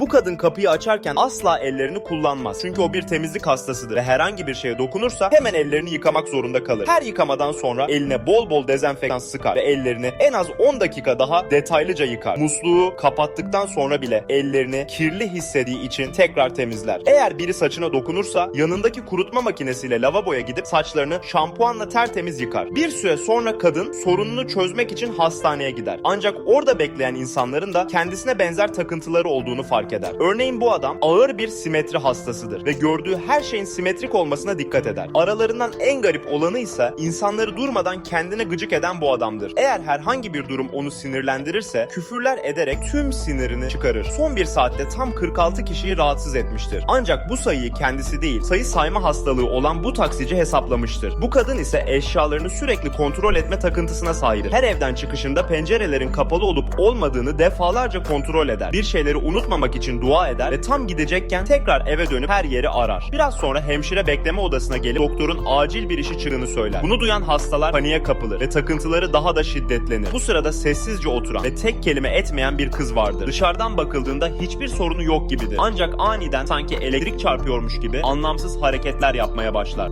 Bu kadın kapıyı açarken asla ellerini kullanmaz. Çünkü o bir temizlik hastasıdır ve herhangi bir şeye dokunursa hemen ellerini yıkamak zorunda kalır. Her yıkamadan sonra eline bol bol dezenfektan sıkar ve ellerini en az 10 dakika daha detaylıca yıkar. Musluğu kapattıktan sonra bile ellerini kirli hissettiği için tekrar temizler. Eğer biri saçına dokunursa yanındaki kurutma makinesiyle lavaboya gidip saçlarını şampuanla tertemiz yıkar. Bir süre sonra kadın sorununu çözmek için hastaneye gider. Ancak orada bekleyen insanların da kendisine benzer takıntıları olduğunu fark eder. Örneğin bu adam ağır bir simetri hastasıdır ve gördüğü her şeyin simetrik olmasına dikkat eder. Aralarından en garip olanı ise insanları durmadan kendine gıcık eden bu adamdır. Eğer herhangi bir durum onu sinirlendirirse küfürler ederek tüm sinirini çıkarır. Son bir saatte tam 46 kişiyi rahatsız etmiştir. Ancak bu sayıyı kendisi değil, sayı sayma hastalığı olan bu taksici hesaplamıştır. Bu kadın ise eşyalarını sürekli kontrol etme takıntısına sahiptir. Her evden çıkışında pencerelerin kapalı olup olmadığını defalarca kontrol eder. Bir şeyleri unutmamak için dua eder ve tam gidecekken tekrar eve dönüp her yeri arar. Biraz sonra hemşire bekleme odasına gelip doktorun acil bir işi çıktığını söyler. Bunu duyan hastalar paniğe kapılır ve takıntıları daha da şiddetlenir. Bu sırada sessizce oturan ve tek kelime etmeyen bir kız vardır. Dışarıdan bakıldığında hiçbir sorunu yok gibidir. Ancak aniden sanki elektrik çarpıyormuş gibi anlamsız hareketler yapmaya başlar.